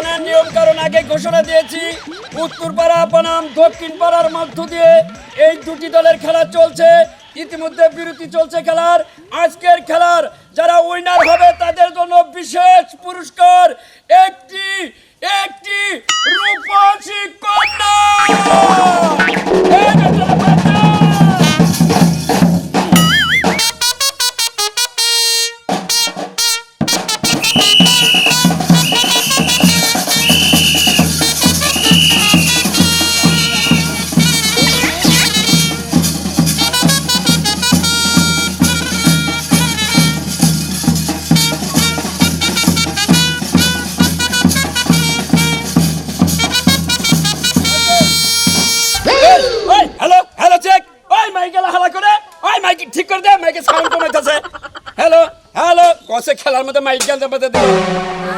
আপনারা নিয়ম কারণ আগে ঘোষণা দিয়েছি, উত্তর পাড়া, বনাম, দক্ষিণ পাড়ার মধ্য দিয়ে এই দুটি দলের খেলা চলছে। ইতিমধ্যে বিরতি চলছে খেলার, আজকের খেলার যারা উইনার হবে তাদের জন্য বিশেষ পুরস্কার, একটি একটি রূপসী কন্যা। খেলার মধ্যে মাইক গেলতে মধ্যে দে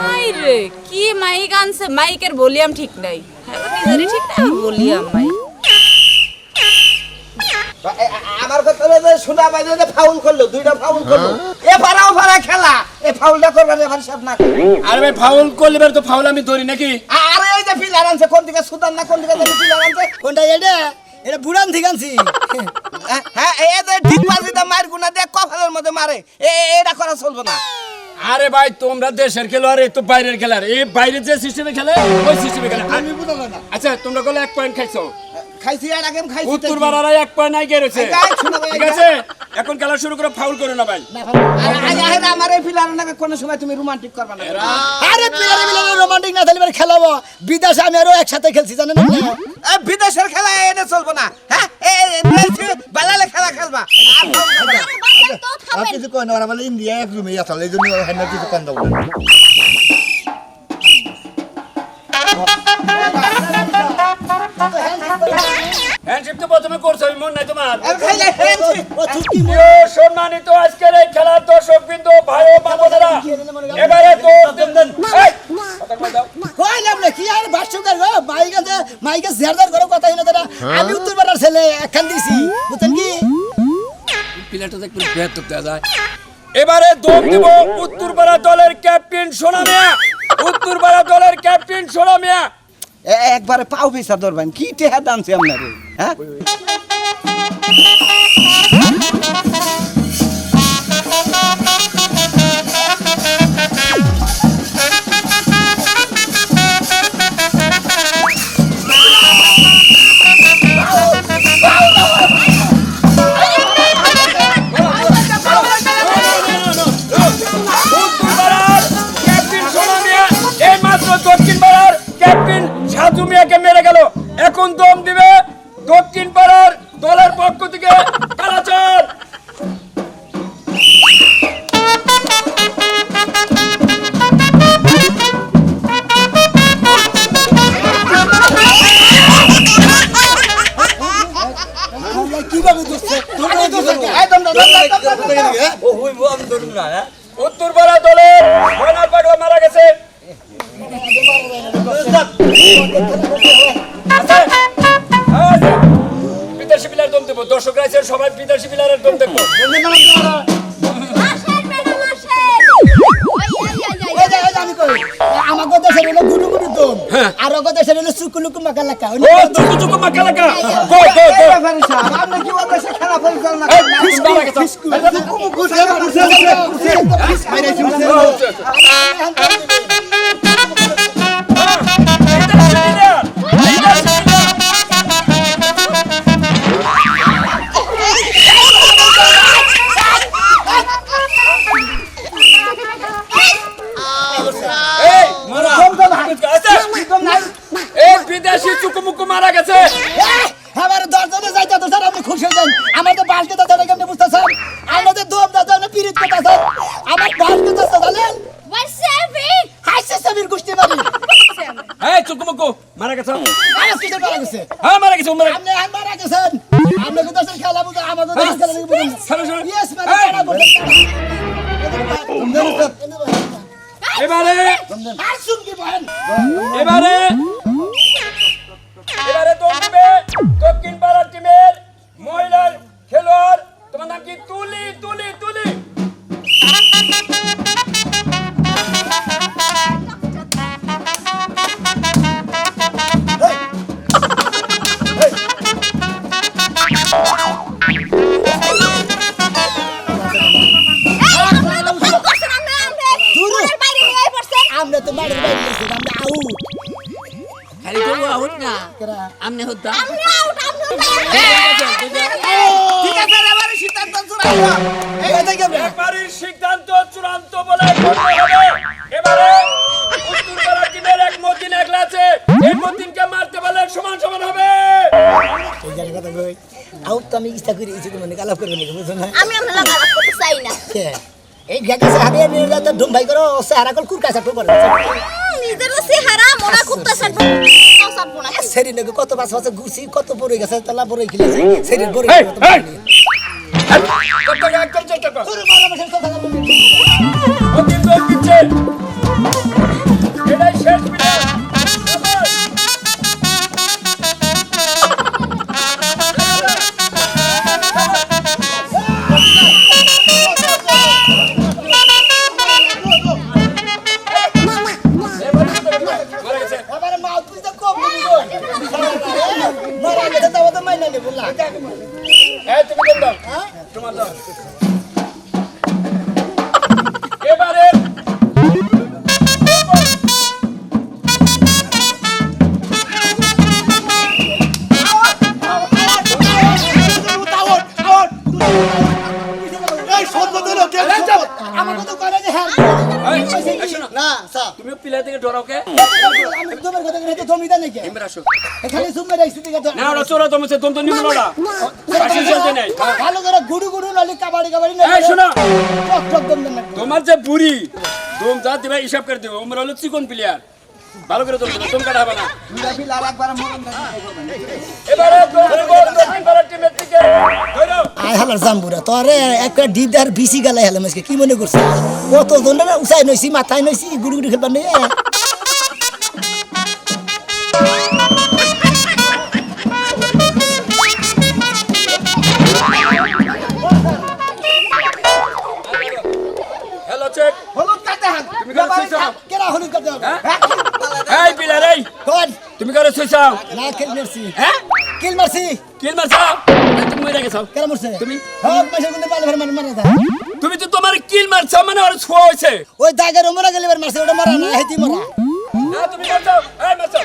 আই রে কি মাইক আনছে? মাইকের ভলিউম ঠিক নাই। হ্যাঁ, নিজেরই ঠিক নাই ভলিউম মাইক আমার কথা হলো যে সোনা বাইরে যে ফাউল করল দুইটা ফাউল করল। এ পারা খেলা এ ফাউলটা করবার এবার সব না আরে ভাই ফাউল করলে এবার তো ফাউল আমি ধরি নাকি? আরে ওই যে পিলার আনছে কোন দিকে সুদান না কোন দিকে জানি পিলার আনছে? কোনটা এটা? এটা বুড়ান থেকে আনছি। হ্যাঁ এ যে ঠিক বাজিতে মার গুনা দিয়ে কপালের মধ্যে মারে। এ এ- এটা করা চলবে না। আরে ভাই তোমরা দেশের খেলোয়াড় এ তো বাইরের খেলার এই বাইরের যে সিস্টেমে খেলে ওই সিস্টেমে খেলে। আমি বুঝলাম না। আচ্ছা তোমরা গেলে এক পয়েন্ট খাইছো। খাইছি আর আগে খাইছি উত্তর বাড়ারা এক পয়েন্ট নাই গেছে ঠিক আছে? এখন খেলা শুরু করে ফাউল করো না ভাই। আগে আমার এই পিলার নাকি কোনো সময় তুমি রোমান্টিক করবে না। আরে প্লেয়ারে মিলে রোমান্টিক না খেলে খেলাবো। বিদেশে আমি আরও একসাথে খেলছি জানেন? এ, বিদেশের খেলা এটা চলবে না হ্যাঁ? বেলালে খেলা খেলবা। আর না। কিছু কয় না ওরা বলে ইন্ডিয়া এক রুমে আসলে এই জন্য কিছু কন দেবো হ্যান্ডশিপ তো প্রথমে করছ আমি মন নাই তোমার। আর খাইলে হেলছি। ও চুক্তি প্রিয় সম্মানিত আজকের এই খেলার দর্শক বিন্দু ভাই ও মা এবারে তো কথা কই দাও। কই না আপনি কি আর বাসুকার গো? মাইক মাইকে জেরদার করে কথা হইনা তারা আমি উত্তর পাড়ার ছেলে একখান দিছি বুঝছেন কি? প্লেয়ারটা দেখতে বেহতর দেয়া যায়। এবারে দম দিব উত্তরপাড়া দলের ক্যাপ্টেন সোনা মিয়া। উত্তরপাড়া দলের ক্যাপ্টেন সোনা মিয়া। একবারে পাও পিসা ধরবেন কি টেহা দানছে আপনারে হ্যাঁ? দম দিবে দক্ষিণ পাড়ার দলের পক্ষ থেকে দেখব এই যে এই যে আমি কই আমাগো দেশের হলো গুলু গুলু দম আর ওগো দেশের হলো সুকু লুকু মাকা লাকা ও মাকা আপনি কি খেলা পরিচালনা মারা গেছে। সিদ্ধান্ত চূড়ান্ত সিদ্ধান্ত বলে এবারে উত্তর টিমের এক মতিন একলা আছে। এই মতিনকে মারতে পারলে সমান সমান হবে। এই জায়গায় কথা কই আউট তো আমি ইচ্ছা করে ইচ্ছে মানে গালাপ করবে নাকি বুঝছ না? আমি আপনার লাগা করতে চাই না। এই গেছে হারিয়ে নিয়ে যাতে ধুম ভাই করো সারা কল কুরকা সাপ করে নিজের মনে না কত বাস বাসে ঘুরছি কত পড়ে গেছে তালা পড়ে খেলেছে সেরি পড়ে গেছে। কর, একদম চেষ্টা কর। তুমি পিলা থেকে ডরাও কে আমি তোমার কথা কিন্তু জমিদার নাকি এমরা আসো এখানে সুমে রাইছি দিকে না ওরা চোরা তোমার দন্ত নিমলোড়া ফাঁসি চলতে নেই ভালো করে গুড়ু গুড়ু নালি কাবাড়ি কাবাড়ি না এই শোনো টক টক দম দম তোমার যে বুড়ি দম যা দিবা হিসাব করে দেবো আমরা হলো চিকন প্লেয়ার ভালো করে দম কাটা হবে না এবারে টিমের দিকে আয় হালার জাম্বুরা তোরে একটা ডিপ আর বিসি গেলে হেলাম আজকে কি মনে করছিস? কত জন না উসাই নইছি মাথায় নইছি গুড়ু গুড়ু খেলবার নেই তুমি করে হবে? হ্যাঁ? এই প্লেয়ার এই। কোন? তুমি করে শুইছো না কিল মারছি। হ্যাঁ? কিল মারছি। কিল মারছো? মরে গেছো? কেরা মারছে? তুমি? হ্যাঁ মাসে কিন্তু পালে ভর মারা মারা তুমি তো তোমার কিল মারছো মানে আর ছোয়া হইছে ওই দাগের মরা গেলে মারছে ওটা মারা না হেতি মারা। না তুমি মারছো এই মারছো।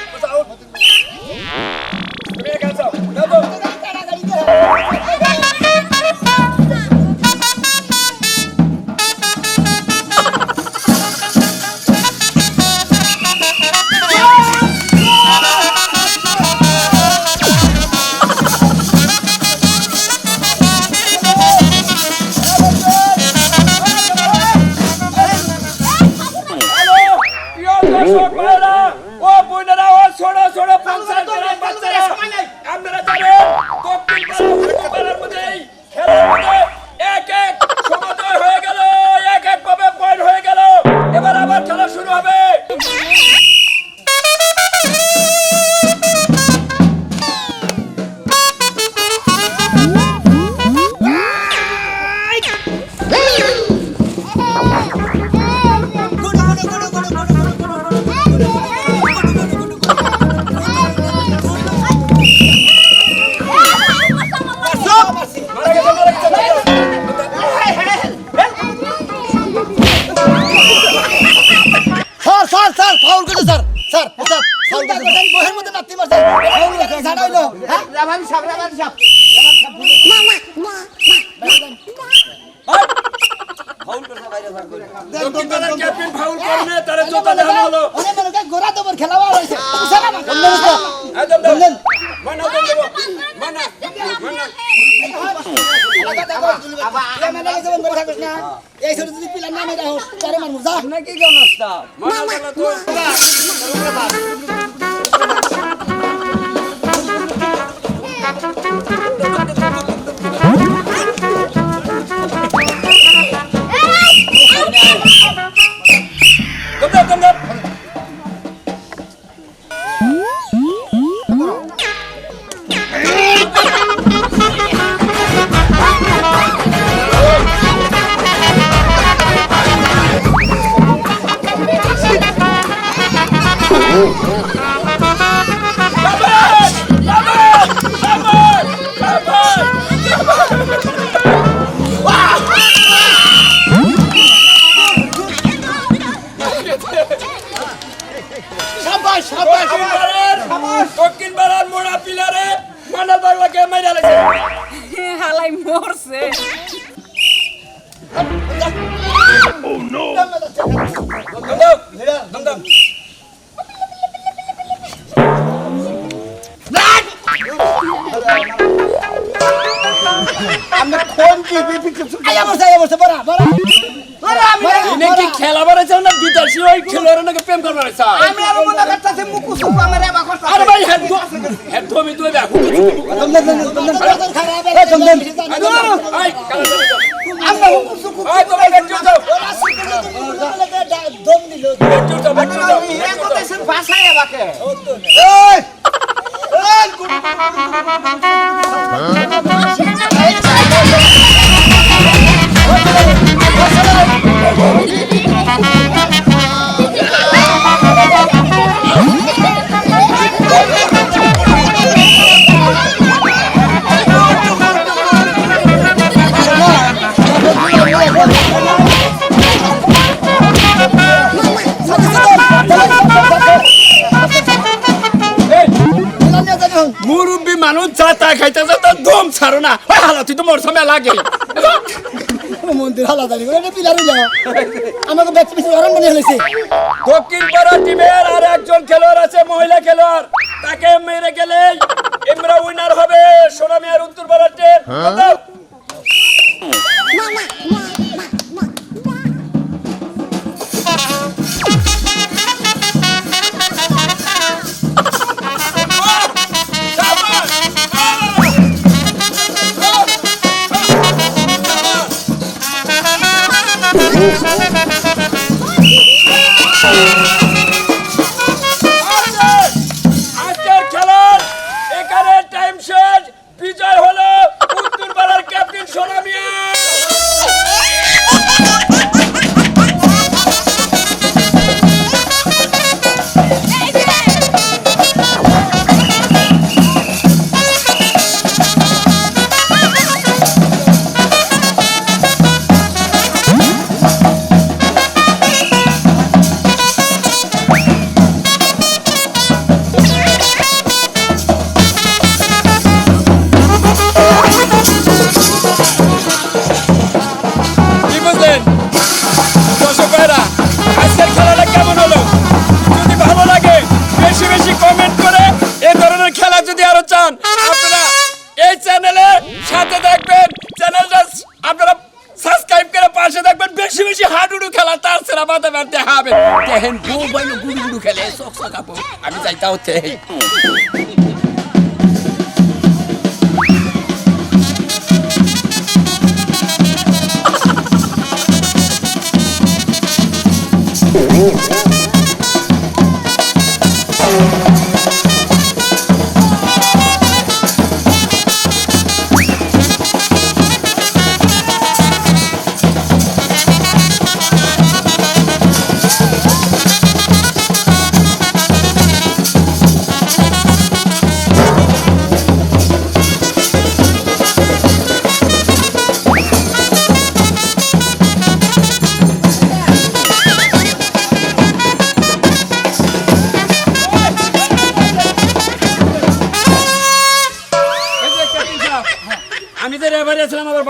বোনেরা ও ছোট ছোট এই ছোট যদি পিলার নামে রাখো তারে মারমু যা নাকি গনস্তা মানা আয়া বসে আয়া বসে বড়া বড়া খেলা বাড়াইছে না বিদেশি ওই খেলোয়াড় নাকি প্রেম করবার আমি আর মনে করতেছি মুকু সুকু আমার এবার করতে আরে ভাই হ্যাঁ হ্যাঁ তুমি তুমি দেখো আই আমরা মুকু সুকু আই তুমি একটু যাও দম দিল একটু যাও একটু যাও এ করতেছে ভাষায় এবাকে মুরব্বী মানুষ যা তা খাইতেছে তো দম ছাড়ো না ওই হালা তুই তো মোর সময় লাগে মন্দির আলাদা জানি এটা পিলারে যাও আমাকে ব্যাচ পিছে গরম মনে হয়েছে দক্ষিণ পাড়া টিমের আর একজন খেলোয়াড় আছে মহিলা খেলোয়াড়। তাকে মেরে গেলে ইমরা উইনার হবে সোনামিয়ার উত্তর পাড়ার টিম আজকের দেখেন বউ বাইন গুডু গুডু খেলে সক সক আপু আমি যাইতাও তে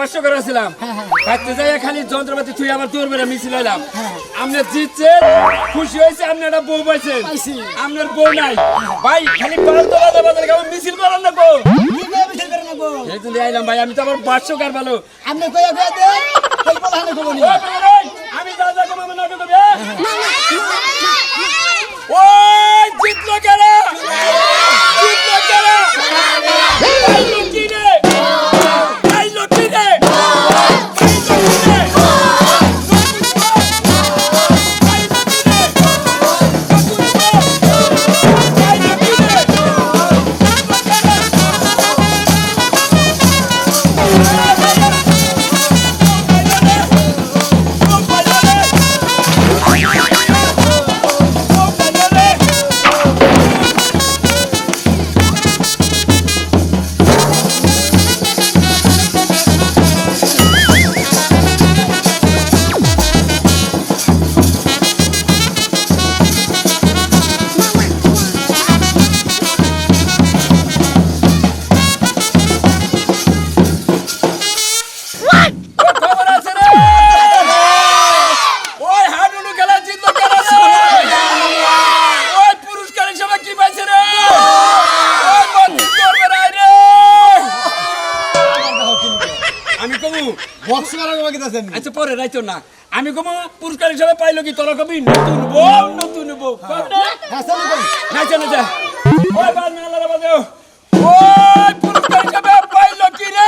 ছিলাম আবার বাস্য করেছিলাম কাটতে যাই খালি যন্ত্রপাতি তুই আবার তোর বেড়ে মিছিল হইলাম। আপনি জিতছে খুশি হয়েছে আপনি একটা বউ পাইছেন পাইছি। আপনার বউ নাই। ভাই খালি পাল্টো বাজার বাজার কেমন মিছিল করার না বউ করে এই জন্য আইলাম ভাই আমি তো আবার বাস্য কার ভালো। আপনি আমি যা যা কমাবো না বক্স মারা আমাকে আছেন আচ্ছা পরে রাইতো না। আমি কমু পুরস্কার হিসাবে পাইলো কি তোরা কবি? নতুন বউ নতুন বউ। হ্যাঁ। চলো যাই। না যা ওই বাল মেলা বাজে ওই পুরস্কার হিসাবে পাইলো কি রে?